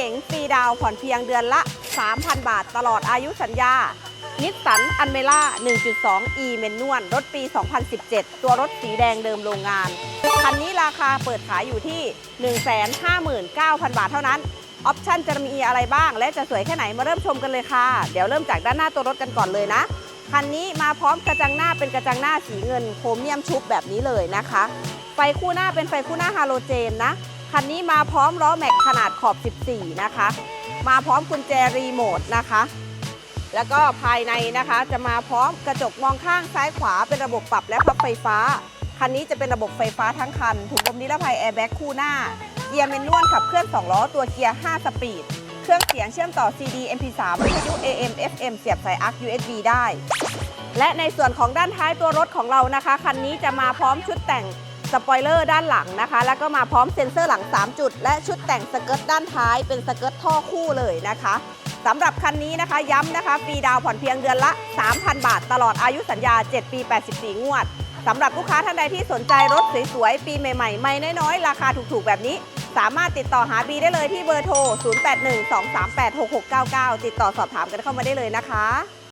เก๋งฟรีดาวผ่อนเพียงเดือนละ 3,000 บาทตลอดอายุสัญญา นิสสันอันเมล่า 1.2 e เมนนวลรถปี 2017 ตัวรถสีแดงเดิมโรงงาน คันนี้ราคาเปิดขายอยู่ที่ 159,000 บาทเท่านั้น ออปชั่นจะมีอะไรบ้าง และจะสวยแค่ไหนมาเริ่มชมกันเลยค่ะ เดี๋ยวเริ่มจากด้านหน้าตัวรถกันก่อนเลยนะคันนี้มาพร้อมกระจังหน้าเป็นกระจังหน้าสีเงินโครเมียมชุบแบบนี้เลยนะคะ ไฟคู่หน้าเป็นไฟคู่หน้าฮาโลเจนนะ คันนี้มาพร้อมล้อแม็กขนาดขอบ 14 นะคะ มาพร้อมกุญแจรีโมทนะคะ แล้วก็ภายในนะคะจะมาพร้อมกระจกมองข้างซ้ายขวาเป็นระบบปรับและพับไฟฟ้า คันนี้จะเป็นระบบไฟฟ้าทั้งคัน ถุงลมนิรภัยแอร์แบ็กคู่หน้า เกียร์เมนนวลขับเคลื่อน 2 ล้อตัวเกียร์ 5 สปีด เครื่องเสียงเชื่อมต่อ CD MP3 วิทยุ AM FM เสียบสาย ARC USB ได้ และในส่วนของด้านท้ายตัวรถของเรานะคะ คันนี้จะมาพร้อมชุดแต่ง สปอยเลอร์ด้านหลังนะคะ แล้วก็มาพร้อมเซ็นเซอร์หลัง 3 จุด และชุดแต่งสเกิร์ตด้านท้ายเป็นสเกิร์ตท่อคู่เลยนะคะสำหรับคันนี้นะคะย้ำนะคะฟรีดาวผ่อนเพียงเดือนละ 3,000 บาท ตลอดอายุสัญญา 7 ปี 84 งวดสำหรับลูกค้าท่านใดที่สนใจรถสวยๆ ปีใหม่ๆ ไม่น้อยๆ ราคาถูกๆ แบบนี้ สามารถติดต่อหาบีได้เลยที่เบอร์โทร 0812386699 ติดต่อสอบถามกันเข้ามาได้เลยนะคะ